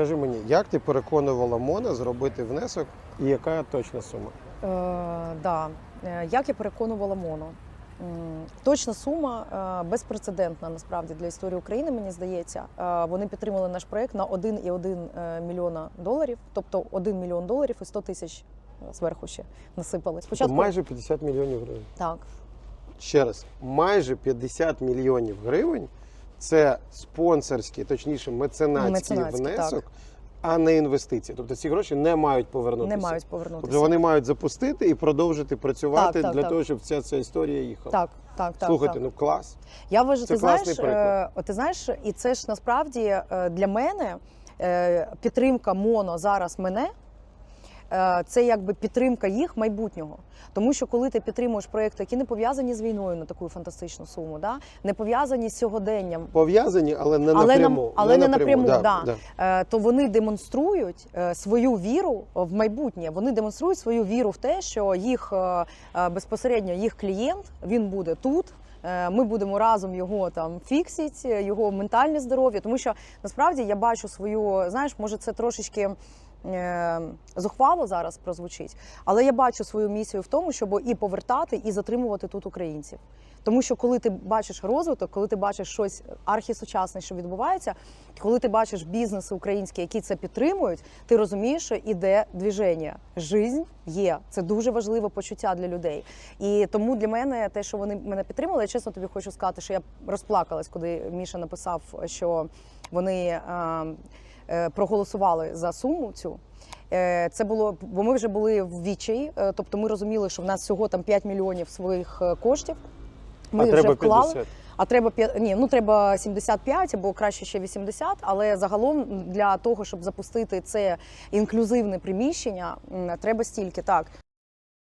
Скажи мені, як ти переконувала Мона зробити внесок і яка точна сума? Е, да. Е, Як я переконувала МОНО. Точна сума е, безпрецедентна насправді для історії України, мені здається. Е, Вони підтримали наш проект на 1,1 е, мільйона доларів, тобто 1 мільйон доларів і 100 тисяч зверху ще насипали. Спочатку Тобто майже 50 мільйонів гривень. так. Ще раз, майже 50 мільйонів гривень це спонсорський, точніше, меценатський, Меценатський, внесок, а не інвестиції. Тобто ці гроші не мають повернутися. Не мають повернутися. Тобто вони мають запустити і продовжити працювати Так, так, для так. того, щоб вся ця історія їхала. Так, так, так. Слухайте, так. ну клас. Я вважаю, ти знаєш, приклад. е, ти знаєш, і це ж насправді е, для мене е, підтримка моно зараз мене. Е, Це якби підтримка їх майбутнього. Тому що коли ти підтримуєш проекти, які не пов'язані з війною на таку фантастичну суму, да? не пов'язані з сьогоденням, Пов'язані, але не але, напряму. нам, але не напряму, да, да, да. Е, то вони демонструють е, свою віру в майбутнє. Вони демонструють свою віру в те, що їх безпосередньо їх клієнт він буде тут. Ми будемо разом його там фіксити, його ментальне здоров'я. Тому що насправді я бачу свою, знаєш, може це трошечки. Е, Зухвало зараз прозвучить, але я бачу свою місію в тому, щоб і повертати, і затримувати тут українців. Тому що коли ти бачиш розвиток, коли ти бачиш щось архісучасне, що відбувається, коли ти бачиш бізнеси українські, які це підтримують, ти розумієш, що іде движення. Жизнь є. Це дуже важливе почуття для людей. І тому для мене те, що вони мене підтримали, я чесно тобі хочу сказати, що я розплакалась, коли Міша написав, що вони е, е, проголосували за суму цю. Е, Це було, бо ми вже були в відчаї, е, тобто ми розуміли, що в нас всього там 5 мільйонів своїх е, коштів. Ми а вже треба вклали. 50. А треба ні, ну треба 75 або краще ще 80, але загалом для того, щоб запустити це інклюзивне приміщення, треба стільки так.